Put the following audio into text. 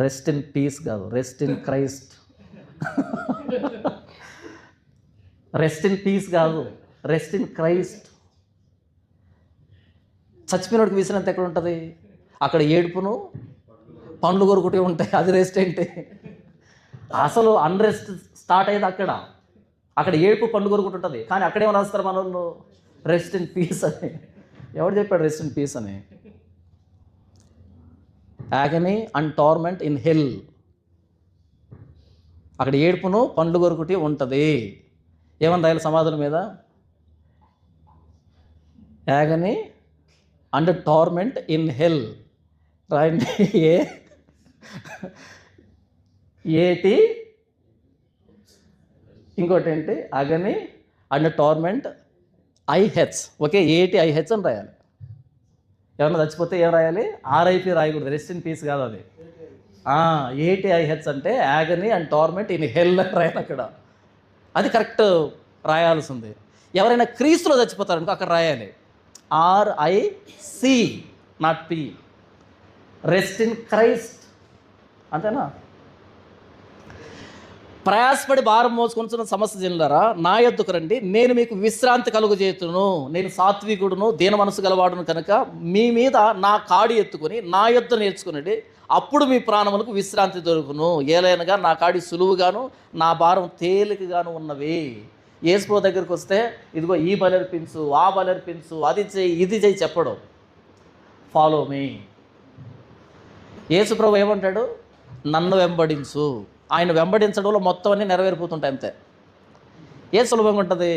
Rest in peace కాదు rest in Christ rest in peace కాదు rest in Christ చచ్చిపోయినోడికి విసినంత ఎక్కడ ఉంటుంది? అక్కడ ఏడుపును పండ్లు కొరుకుటే ఉంటాయి. అది రెస్ట్ ఏంటి? అసలు అన్రెస్ట్ స్టార్ట్ అయ్యేది అక్కడ. అక్కడ ఏడుపు పండ్లు కొరుకుంటుంటుంది కానీ అక్కడేమో రాస్తారు మన రెస్ట్ ఇన్ పీస్ అని. ఎవడు చెప్పాడు రెస్ట్ ఇన్ పీస్ అని? Agony and torment in hell అక్కడ ఏడుపును పండ్లు కొరుకుటి ఉంటుంది. ఏమని రాయాలి సమాధుల మీద? Agony and torment in hell రాయండి. ఏ? ఏటి? ఇంకోటి ఏంటి? Agony and torment I H okay A T I H అని రాయాలి. ఎవరన్నా చచ్చిపోతే ఏం రాయాలి? ఆర్ఐపి రాయకూడదు. రెస్ట్ ఇన్ పీస్ కాదు అది. ఏటీఐహెచ్ అంటే agony and torment in hell అని రాయాలి అక్కడ. అది కరెక్ట్ రాయాల్సింది. ఎవరైనా క్రీస్తులో చచ్చిపోతారనుకో అక్కడ రాయాలి. R I C not P rest in Christ అంతేనా? ప్రయాసపడి భారం మోసుకొనిచున్న సమస్య జిల్లారా నా ఎద్దుకు రండి నేను మీకు విశ్రాంతి కలుగు చేతును నేను సాత్వికుడును దీన మనసు గలవాడును కనుక మీ మీద నా కాడి ఎత్తుకొని నా ఎద్దు నేర్చుకునండి అప్పుడు మీ ప్రాణములకు విశ్రాంతి దొరుకును. ఏలైనగా నా కాడి సులువుగాను నా భారం తేలికగాను ఉన్నవి. ఏసుకో దగ్గరికి వస్తే ఇదిగో ఈ బలర్పించు ఆ బలర్పించు అది చేయి ఇది చేయి చెప్పడం. ఫాలో మీ యేసుప్రభు ఏమంటాడు? నన్ను వెంబడించు. ఆయన వెంబడించడంలో మొత్తం అన్నీ నెరవేరిపోతుంటాయి అంతే. ఏ సులభంగా ఉంటుంది?